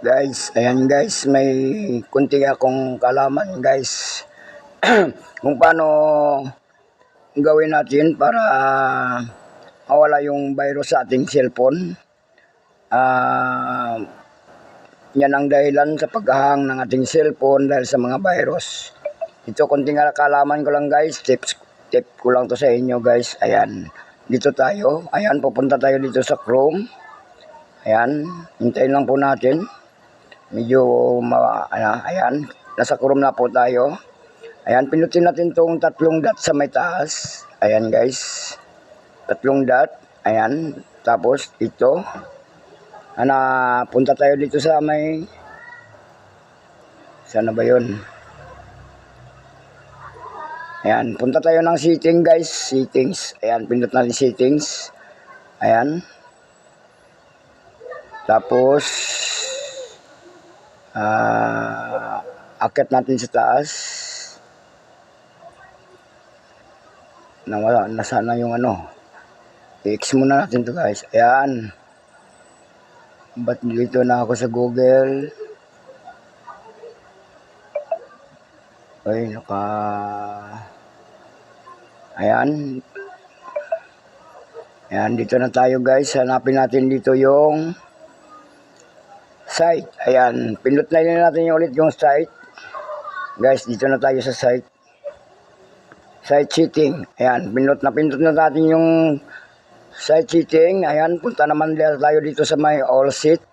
Guys, ayan guys, may kunti akong kalaman guys. Kung paano gawin natin para mawala yung virus sa ating cellphone. Ah, yan ang dahilan sa paghahang ng ating cellphone dahil sa mga virus. Ito kunting kalaman ko lang guys, tips tip ko lang to sa inyo guys. Ayan, dito tayo. Ayan, pupunta tayo dito sa Chrome. Ayan, hintayin lang po natin medyo ma, ano, ayan, nasa Chrome na po tayo. Ayan, pinutin natin tong tatlong dot sa may taas. Ayan guys, tatlong dot. Ayan, tapos ito. Ana, punta tayo dito sa may, sana ba yun? Ayan, punta tayo ng setting guys, settings. Ayan, pindot natin settings. Ayan. Tapos, Ah, akit natin sa taas. Nawala, nasa na yung ano. I-X muna natin to guys. Ayan. Ba't dito na ako sa Google? Ay, naka... Ayan. Ayan, dito na tayo guys. Hanapin natin dito yung site. Ayan, pindot na rin natin yung ulit yung site. Guys, dito na tayo sa site. Site cheating. Ayan, pindot na pindot na natin yung site cheating. Ayan, punta naman tayo dito sa may all site.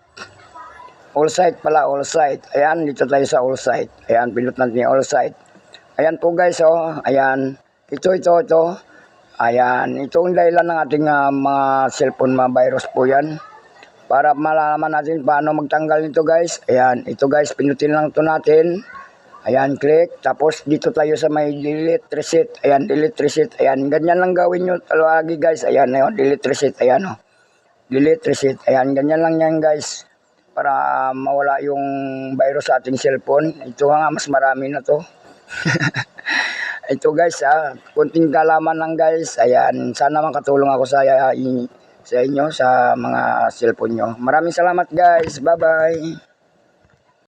All site pala, all site. Ayan, dito tayo sa all site. Ayan, pindot natin yung all site. Ayan po guys, oh. Ayan. Ito, ito, ito. Ayan, ito ang dahilan ng ating ah, mga cellphone, mga virus po yan para malalaman natin paano magtanggal nito guys. Ayan, ito guys, pinutin lang to natin. Ayan, click. Tapos dito tayo sa may delete reset. Ayan, delete reset. Ayan, ganyan lang gawin nyo lagi guys. Ayan, ayan, delete reset. Ayan, oh. Delete reset. Ayan, ganyan lang yan guys. Para mawala yung virus sa ating cellphone. Ito nga, mas marami na to. ito guys, ah, kunting kalaman lang guys. Ayan, sana makatulong ako sa i- sa inyo sa mga cellphone nyo. Maraming salamat guys. Bye-bye.